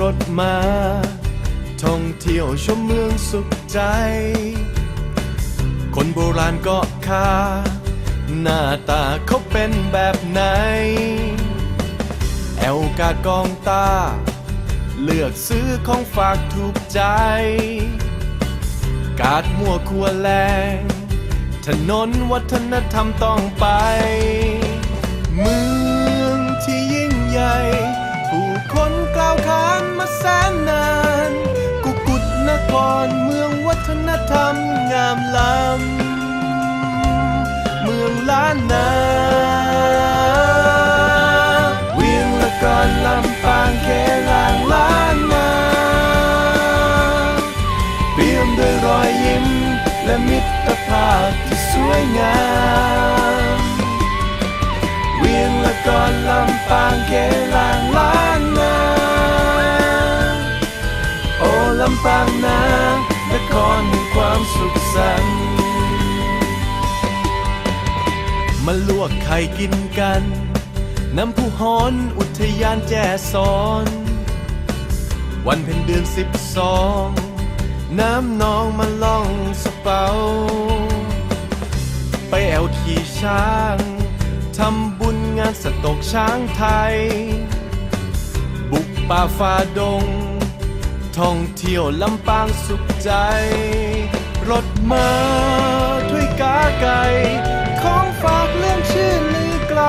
รถมา ท่องเที่ยวชมเมืองสุขใจ คนโบราณเก็คาหน้าตาเขาเป็นแบบไหน แอลกาดกองตา เลือกซื้อของฝากถูกใจ กาดมั่วคัวแรงถนนวัฒนธรรมต้องไป เมืองที่ยิ่งใหญ่ เมืองวัฒนธรรมงามล้ำเมืองล้านนาเวียงละกอนลำปางเคลางล้านนาเปี่ยมด้วยรอยยิ้มและมิตรภาพที่สวยงามเวียงละกอนลำปางเคลางล้านนาโอ้ มาลวกไข่กินกัน น้ำผู้ฮอนอุทยานแจซอน วันเพ็ญเดือนสิบสอง น้ำนองมาล่องสเปา ไปแอวขี่ช้าง ทำบุญงานสตกช้างไทย บุกป่าฝ่าดง ท่องเที่ยวลำปางสุขใจ รถมาถ้วยกาไก่ ของฝากเรื่องชื่อลือไกล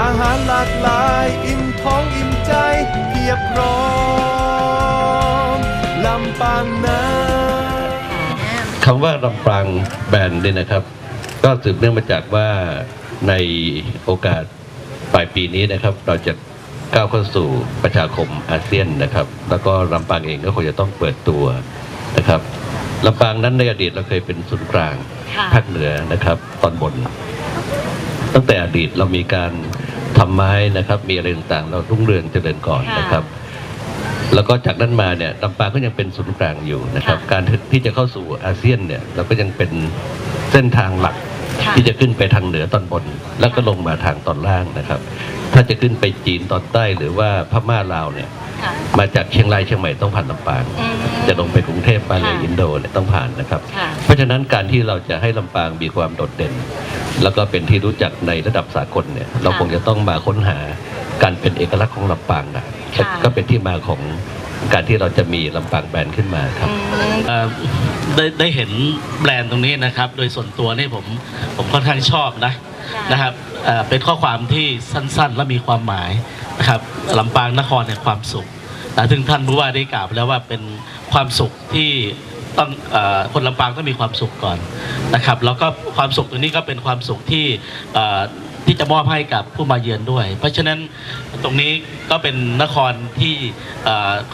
อาหารหลากหลายอิ่มท้องอิ่มใจเพียบพร้อมลำปางนะคำว่าลำปางแบนด์เนี่ยนะครับ ก็สืบเนื่องมาจากว่าในโอกาสปลายปีนี้นะครับ เราจะก้าวเข้าสู่ประชาคมอาเซียนนะครับ แล้วก็ลำปางเองก็คงจะต้องเปิดตัวนะครับ ลำปางนั้นในอดีตเราเคยเป็นศูนย์กลางค่ะภาคเหนือนะครับ ตอนบน ตั้งแต่อดีตเรามีการทำไม้นะครับ มีอะไรต่างๆ เรารุ่งเรืองเจริญก่อนนะครับ แล้วก็จากนั้นมาเนี่ยลำปางก็ยังเป็นศูนย์กลางอยู่นะครับค่ะการที่จะเข้าสู่อาเซียนเนี่ย เราก็ยังเป็นเส้นทางหลักค่ะที่จะขึ้นไปทางเหนือตอนบน แล้วก็ลงมาทางตอนล่างนะครับ ถ้าจะขึ้นไปจีนตอนใต้หรือว่าพม่าลาวเนี่ยค่ะ มาจากเชียงรายเชียงใหม่ต้องผ่านลำปางอืมจะลงไปกรุงเทพมาเลยค่ะอินโดเนี่ยต้องผ่านนะครับค่ะเพราะฉะนั้นการที่เราจะให้ลำปางมีความโดดเด่น แล้วก็เป็นที่รู้จักในระดับสากลเนี่ยเราคงจะต้องมาค้นหาการเป็นเอกลักษณ์ของลำปางนะค่ะก็เป็นที่มาของการที่เราจะมีลำปางแบรนด์ขึ้นมาครับอืมเอ่อได้ได้เห็นแบรนด์ตรงนี้นะครับ โดยส่วนตัวนี่ผมผมค่อนข้างชอบนะค่ะนะครับเอ่อเป็นข้อความที่สั้นๆ และมีความหมาย นะครับลำปางนครแห่งความสุขแต่ถึงท่านผู้ว่าได้กล่าวไปแล้วว่าเป็นความสุขที่ต้องอคนลำปางต้องมีความสุขก่อนนะครับ แล้วก็ความสุขตรงนี้ก็เป็นความสุขที่ที่จะมอบให้กับผู้มาเยือนด้วย เพราะฉะนั้นตรงนี้ก็เป็นนครที่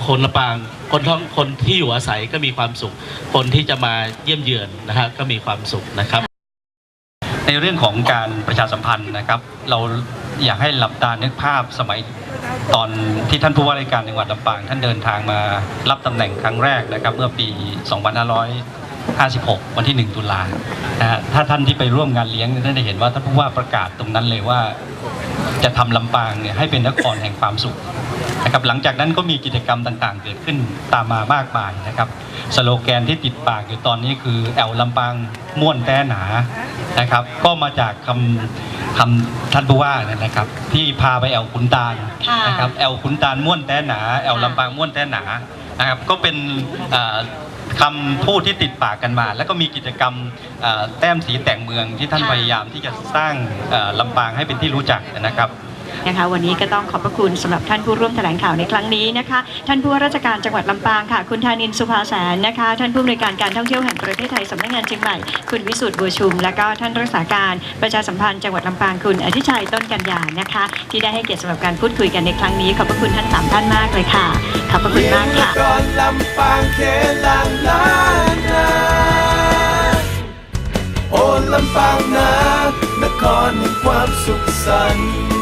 คนลำปางคนท้องคนที่อยู่อาศัยก็มีความสุข คนที่จะมาเยี่ยมเยือนนะฮะก็มีความสุขนะครับ ในเรื่องของการประชาสัมพันธ์นะครับ เราอยากให้หลับตานึกภาพสมัยตอนที่ท่านผู้ว่าราชการจังหวัดลำปาง ท่านเดินทางมารับตำแหน่งครั้งแรกนะครับ เมื่อปี 2556 วันที่ 1 ตุลานะฮะถ้าท่านที่ไปร่วมงานเลี้ยงท่านได้เห็นว่าท่านผู้ว่าประกาศตรงนั้นเลยว่าจะทำลำปางเนี่ยให้เป็นนครแห่งความสุขนะครับหลังจากนั้นก็มีกิจกรรมต่างๆ เกิดขึ้นตามมามากมายนะครับ สโลแกนที่ติดปากอยู่ตอนนี้คือแอลลำปางม่วนแต้หนา นะครับ ก็มาจากคำคำท่านผู้ว่าเนี่ยนะครับ ที่พาไปแอลขุนตาลค่ะนะครับแอลขุนตาลม่วนแต้หนาแอลลำปางม่วนแต้หนานะครับ ก็เป็นเอ่อคำพูดที่ติดปากกันมา แล้วก็มีกิจกรรมเอ่อแต้มสีแต่งเมืองที่ท่านค่ะ พยายามที่จะสร้างเอ่อลำปางให้เป็นที่รู้จักนะครับ นะคะ วันนี้ก็ต้องขอบพระคุณสำหรับท่านผู้ร่วมแถลงข่าวในครั้งนี้นะคะ ท่านผู้ว่าราชการจังหวัดลำปางค่ะ คุณธานินทร์สุภาแสนนะคะ ท่านผู้อำนวยการการท่องเที่ยวแห่งประเทศไทยสำนักงานเชียงใหม่ คุณวิสุทธ์บัวชุม และก็ท่านรักษาการประชาสัมพันธ์จังหวัดลำปางคุณอธิชัยต้นกัญญานะคะ ที่ได้ให้เกียรติสำหรับการพูดคุยกันในครั้งนี้ขอบพระคุณท่านสามท่านมากเลยค่ะขอบพระคุณมากค่ะลำปางเคลังลานาโอ้ลำปางนะนครแห่งความสุขสันต์